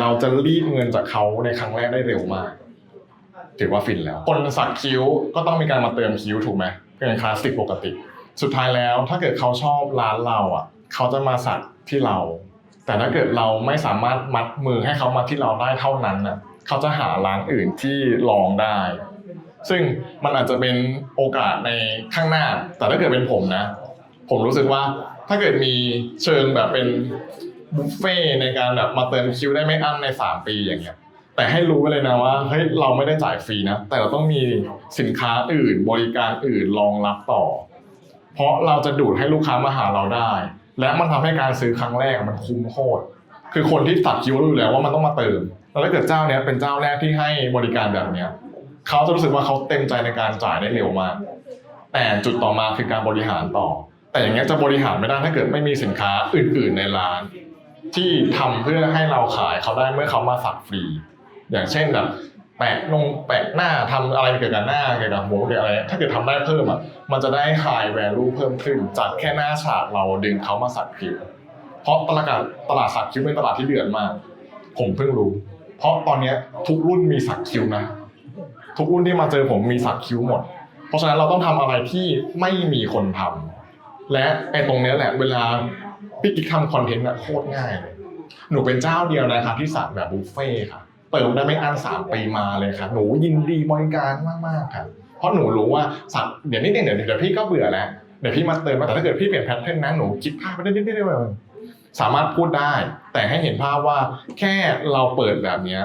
เราจะรีดเงินจากเขาในครั้งแรกได้เร็วมาก ถือว่าฟินแล้ว คนสักคิ้วก็ต้องมีการมาเติมคิ้วถูกไหมเป็นคลาสสิกปกติ สุดท้ายแล้วถ้าเกิดเขาชอบร้านเราอะ เขาจะมาสักที่เรา แต่ถ้าเกิดเราไม่สามารถมัดมือให้เขามาที่เราได้เท่านั้นน่ะเขาจะหาร้านอื่นที่ลองได้ ซึ่งมันอาจจะเป็นโอกาสในข้างหน้า แต่ถ้าเกิดเป็นผมนะ ผมรู้สึกว่าถ้าเกิดมีเชิงแบบเป็น บุฟเฟ่ในการแบบมาเติมคิวได้ไม่อั้นใน 3 ปีอย่างเงี้ยแต่ให้รู้ไว้เลยนะว่าเฮ้ยเราไม่ได้จ่ายฟรีนะ แต่เราต้องมีสินค้าอื่นบริการอื่นรองรับต่อ เพราะเราจะดูดให้ลูกค้ามาหาเราได้ และมันทำให้การซื้อครั้งแรกมันคุ้มโคตรคือคนที่สักคิ้วรู้แล้วว่ามันต้องมาเติม แล้วถ้าเกิดเจ้าเนี้ยเป็นเจ้าแรกที่ให้บริการแบบเนี้ยเขาจะรู้สึกว่าเขาเต็มใจในการจ่ายได้เร็วมาก แต่จุดต่อมาคือการบริหารต่อ แต่อย่างเงี้ยจะบริหารไม่ได้ถ้าเกิดไม่มีสินค้าอื่น ๆในร้าน ที่ทำเพื่อให้เราขายเขาได้เมื่อเขามาสักฟรี อย่างเช่นแบบแปะนงแปะหน้าทำอะไรเกี่ยวกับหน้าเกี่ยวกับหัวเกี่ยวกับอะไร ถ้าเกิดทำได้เพิ่มอะมันจะได้ high value เพิ่มขึ้น จากแค่หน้าฉากเราดึงเขามาสักคิ้วเพราะตลาดตลาดสักคิ้วเป็นตลาดที่เดือดมาก ผมเพิ่งรู้ เพราะตอนเนี้ยทุกรุ่นมีสักคิ้วนะทุกรุ่นที่มาเจอผมมีสักคิ้วหมด เพราะฉะนั้นเราต้องทำอะไรที่ไม่มีคนทำและไอ้ตรงเนี้ยแหละเวลา พี่กิ๊กทำคอนเทนต์อะโคตรง่ายเลยหนูเป็นเจ้าเดียวนะครับที่สักแบบบุฟเฟ่ค่ะ เติมได้ไม่อั้นสามปีมาเลยค่ะหนูยินดีบริการมากๆค่ะเพราะหนูรู้ว่าสักเดี๋ยวนี้เดี๋ยวเดี๋ยวพี่ก็เบื่อแล้วเดี๋ยวพี่มาเติมมาแต่ถ้าเกิดพี่เปลี่ยนแพทเทิร์นนะหนูคิดภาพไปได้นิดๆสามารถพูดได้ แต่ให้เห็นภาพว่าแค่เราเปิดแบบเนี้ย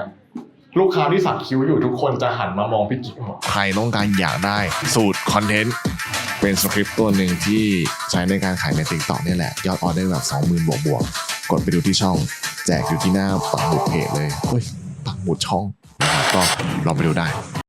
ลูกค้าที่สักคิ้วอยู่ทุกคนจะหันมามองพี่กิ๊กหมดใครต้องการอยากได้สูตรคอนเทนต์ เป็นสคริปต์ตัวหนึ่งที่ใช้ในการขายในติ๊กต็อกนี่แหละ ยอดออเดอร์แบบ 20,000 บวกบวกๆกดไปดูที่ช่อง แจกอยู่ที่หน้าปักหมุดเพจเลยเฮ้ยปักหมุดช่องนะครับก็ลองไปดูได้